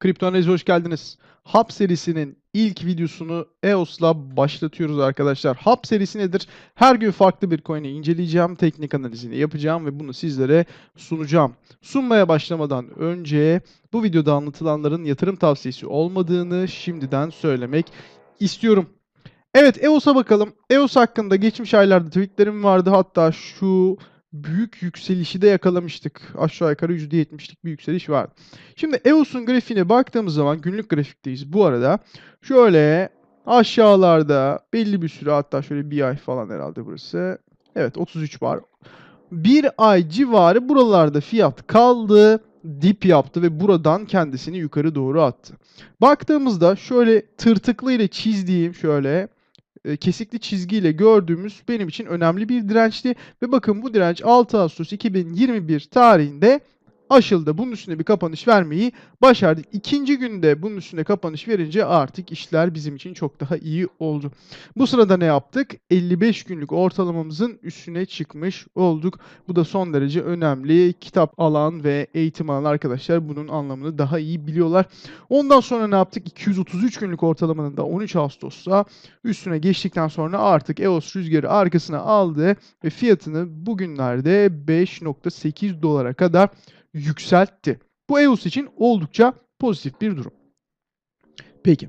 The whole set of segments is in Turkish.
Kripto Analiz'e hoş geldiniz. Hub serisinin ilk videosunu EOS'la başlatıyoruz arkadaşlar. Hub serisi nedir? Her gün farklı bir coin'i inceleyeceğim, teknik analizini yapacağım ve bunu sizlere sunacağım. Sunmaya başlamadan önce bu videoda anlatılanların yatırım tavsiyesi olmadığını şimdiden söylemek istiyorum. Evet EOS'a bakalım. EOS hakkında geçmiş aylarda tweetlerim vardı. Hatta şu büyük yükselişi de yakalamıştık. Aşağı yukarı %70'lik bir yükseliş var. Şimdi EOS'un grafiğine baktığımız zaman günlük grafikteyiz bu arada. Şöyle aşağılarda belli bir süre hatta şöyle bir ay falan herhalde burası. Evet 33 var. Bir ay civarı buralarda fiyat kaldı. Dip yaptı ve buradan kendisini yukarı doğru attı. Baktığımızda şöyle tırtıklı ile çizdiğim şöyle kesikli çizgiyle gördüğümüz benim için önemli bir dirençti. Ve bakın bu direnç 6 Ağustos 2021 tarihinde aşıldı. Bunun üstüne bir kapanış vermeyi başardık. İkinci günde bunun üstüne kapanış verince artık işler bizim için çok daha iyi oldu. Bu sırada ne yaptık? 55 günlük ortalamamızın üstüne çıkmış olduk. Bu da son derece önemli. Kitap alan ve eğitim alan arkadaşlar bunun anlamını daha iyi biliyorlar. Ondan sonra ne yaptık? 233 günlük ortalamanın da 13 Ağustos'ta üstüne geçtikten sonra artık EOS rüzgarı arkasına aldı ve fiyatını bugünlerde 5.8 dolara kadar yükseltti. Bu EOS için oldukça pozitif bir durum. Peki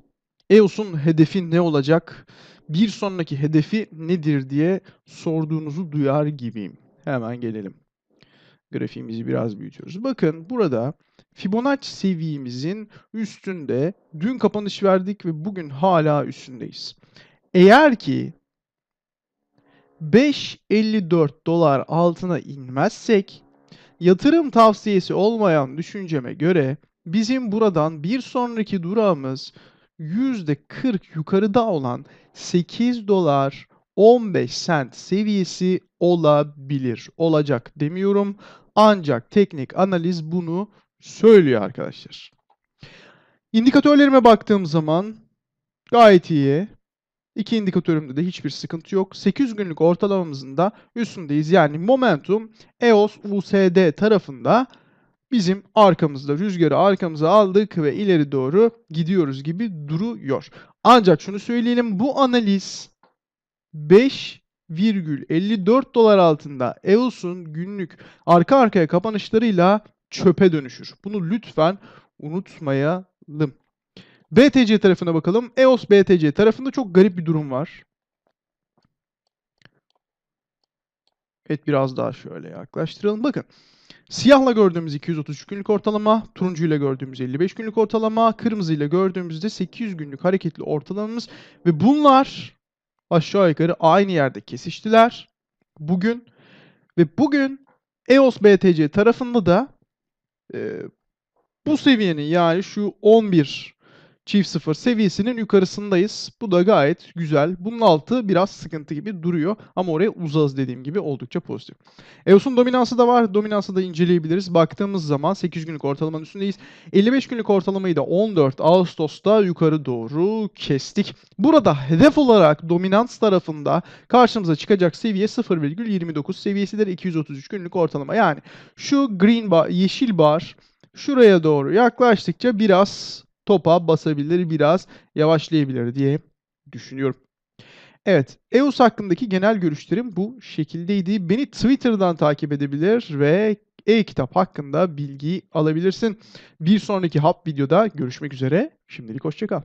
EOS'un hedefi ne olacak? Bir sonraki hedefi nedir diye sorduğunuzu duyar gibiyim. Hemen gelelim. Grafiğimizi biraz büyütüyoruz. Bakın burada Fibonacci seviyemizin üstünde dün kapanış verdik ve bugün hala üstündeyiz. Eğer ki 5.54 dolar altına inmezsek yatırım tavsiyesi olmayan düşünceme göre bizim buradan bir sonraki durağımız %40 yukarıda olan 8 dolar 15 sent seviyesi olabilir. Olacak demiyorum. Ancak teknik analiz bunu söylüyor arkadaşlar. İndikatörlerime baktığım zaman gayet iyi. İki indikatörümde de hiçbir sıkıntı yok. 800 günlük ortalamamızın da üstündeyiz. Yani momentum EOS USD tarafında bizim arkamızda rüzgarı arkamıza aldık ve ileri doğru gidiyoruz gibi duruyor. Ancak şunu söyleyelim bu analiz 5,54 dolar altında EOS'un günlük arka arkaya kapanışlarıyla çöpe dönüşür. Bunu lütfen unutmayalım. BTC tarafına bakalım. EOS BTC tarafında çok garip bir durum var. Evet biraz daha şöyle yaklaştıralım. Bakın. Siyahla gördüğümüz 233 günlük ortalama, turuncuyla gördüğümüz 55 günlük ortalama, kırmızıyla gördüğümüzde 800 günlük hareketli ortalamamız ve bunlar aşağı yukarı aynı yerde kesiştiler bugün ve bugün EOS BTC tarafında da e, bu seviyenin yani şu 11 çift sıfır seviyesinin yukarısındayız. Bu da gayet güzel. Bunun altı biraz sıkıntı gibi duruyor. Ama oraya uzağız dediğim gibi oldukça pozitif. EOS'un dominansı da var. Dominansı da inceleyebiliriz. Baktığımız zaman 8 günlük ortalamanın üstündeyiz. 55 günlük ortalamayı da 14 Ağustos'ta yukarı doğru kestik. Burada hedef olarak dominans tarafında karşımıza çıkacak seviye 0,29 seviyesidir. 233 günlük ortalama. Yani şu green bar, yeşil bar şuraya doğru yaklaştıkça biraz topa basabilir, biraz yavaşlayabilir diye düşünüyorum. Evet, EOS hakkındaki genel görüşlerim bu şekildeydi. Beni Twitter'dan takip edebilir ve e-kitap hakkında bilgi alabilirsin. Bir sonraki Hub videoda görüşmek üzere. Şimdilik hoşçakal.